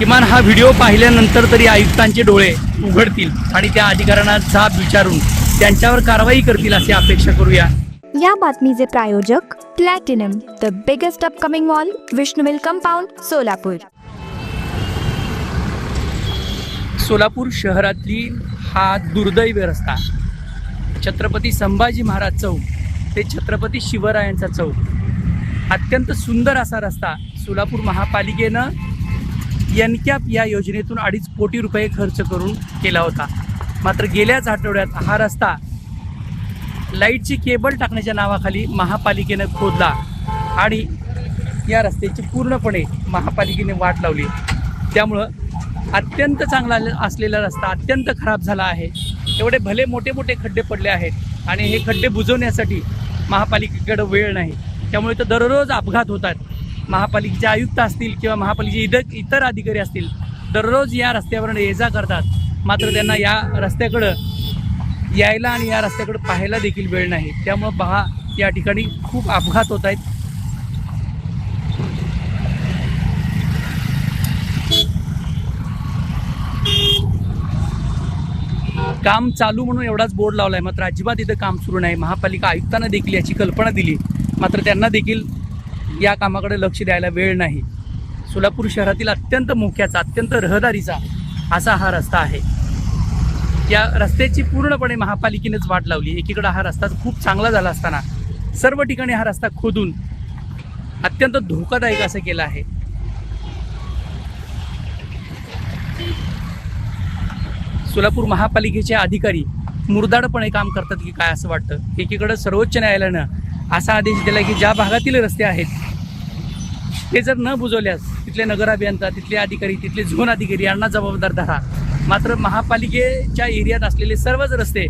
किमान हा व्हिडिओ पाहिल्यानंतर तरी आयुक्तांचे डोळे उघडतील आणि त्या अधिकाऱ्यांना जाब विचारून त्यांच्यावर कारवाई करतील अशी अपेक्षा करूया. या बातमीचे प्रायोजक Platinum the biggest upcoming mall Vishnuvil compound Solapur. Solapur शहरातील हा दुर्दैवी रस्ता. छत्रपती संभाजी महाराज चौक ते छत्रपती शिवरायांचा चौक. अत्यंत सुंदर असा रस्ता सोलापूर महापालिकेनं एन कॅप या योजनेतून अडीच कोटी रुपये खर्च करून केला होता. मात्र गेल्याच आठवड्यात हा रस्ता लाईटची केबल टाकण्याच्या नावाखाली महापालिकेनं खोदला आणि या रस्त्याची पूर्णपणे महापालिकेने वाट लावली. त्यामुळं अत्यंत चांगला असलेला रस्ता अत्यंत खराब झाला आहे. एवढे भले मोठे मोठे खड्डे पडले आहेत आणि हे खड्डे बुजवण्यासाठी महापालिकेकडे वेळ नाही. त्यामुळे तर दररोज अपघात होतात. महापालिकेचे आयुक्त असतील किंवा महापालिकेचे इतर इतर अधिकारी असतील दररोज या रस्त्यावर ये जा करतात. मात्र त्यांना या रस्त्याकडं यायला आणि या रस्त्याकडं पाहायला देखील वेळ नाही. त्यामुळं पहा या ठिकाणी खूप अपघात होत आहेत. काम चालू म्हणून एवढाच बोर्ड लावला आहे मात्र अजिबात इथं काम सुरू नाही. महापालिका आयुक्तांना देखील याची कल्पना दिली. मात्र त्यांना देखील या कामाकडे लक्ष द्यायला वेळ नाही. सोलापूर शहरातील अत्यंत मोक्याचा अत्यंत रहदारीचा असा हा रस्ता आहे. या रस्त्याची पूर्णपणे महापालिकेनेच वाट लावली. एकीकडे हा रस्ता खूप चांगला झाला असताना सर्व ठिकाणी हा रस्ता खोदून अत्यंत धोकादायक असं केलं आहे. सोलापूर महापालिकेचे अधिकारी मुरदाडपणे काम करतात की काय असं वाटतं? एकीकडं सर्वोच्च न्यायालयानं असा आदेश दिला की ज्या भागातील रस्ते आहेत ते जर न बुजवल्यास तिथले नगर अभियंता तिथले अधिकारी तिथले झोन अधिकारी यांना जबाबदार धरा. मात्र महापालिकेच्या एरियात असलेले सर्वच रस्ते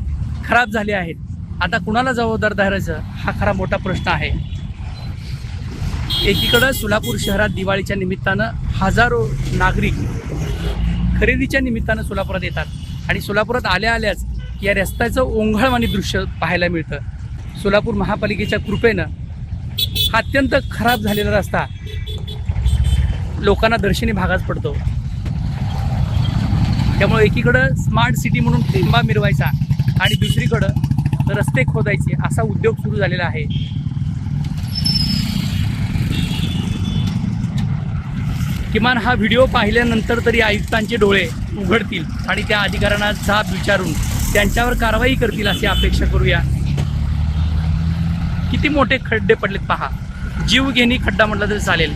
खराब झाले आहेत. आता कुणाला जबाबदार धरायचं हा खरा मोठा प्रश्न आहे. एकीकडं सोलापूर शहरात दिवाळीच्या निमित्तानं हजारो नागरिक खरेदीच्या निमित्तानं सोलापुरात येतात आणि सोलापुरात आल्या आल्याच या रस्त्याचं ओंघळवाणी दृश्य पाहायला मिळतं. सोलापूर महापालिकेच्या कृपेनं हा अत्यंत खराब झालेला रस्ता लोकांना दर्शनी भागात पडतो. त्यामुळे एकीकडं स्मार्ट सिटी म्हणून थेंबा मिरवायचा आणि दुसरीकडं रस्ते खोदायचे असा उद्योग सुरू झालेला आहे. किमान हा व्हिडिओ पाहिल्यानंतर तरी आयुक्तांचे डोळे उघडतील आणि त्या अधिकाऱ्यांना जाब विचारून त्यांच्यावर कारवाई करतील अशी अपेक्षा करूया. किती मोठे खड्डे पडलेत पहा. जीवघेणी खड्डा म्हटलं तरी चालेल.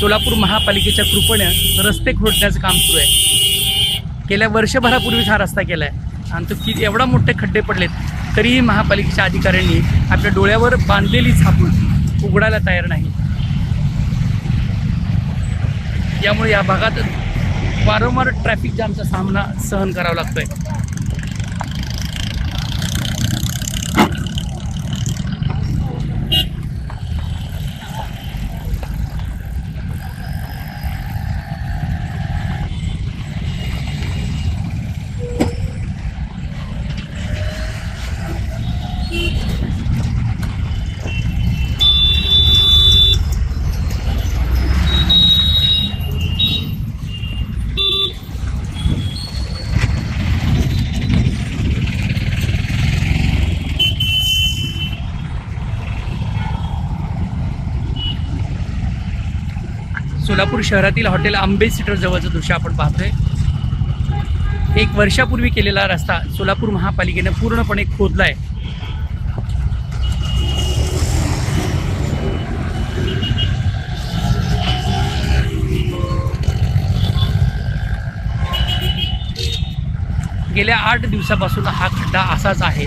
सोलापूर महापालिकेच्या कृपेने रस्ते खोडण्याचं काम सुरू आहे. गेल्या वर्षभरापूर्वीच हा रस्ता केला आहे आणि तो किती एवढा मोठे खड्डे पडलेत तरीही महापालिकेच्या अधिकाऱ्यांनी आपल्या डोळ्यावर बांधलेली झापून उघडायला तयार नाही. यामुळे या भागात वारंवार ट्रॅफिक जामचा सामना सहन करावा लागतोय. सोलापूर शहरातील हॉटेल आंबे सिटर जवळचं दृश्य आपण पाहतोय. एक वर्षापूर्वी केलेला रस्ता सोलापूर महापालिकेने पूर्णपणे खोदलाय. गेल्या आठ दिवसापासून हा खड्डा असाच आहे.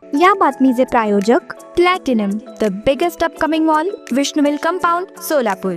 या बातमीचे प्रायोजक Platinum the biggest upcoming mall Vishnuvil compound Solapur.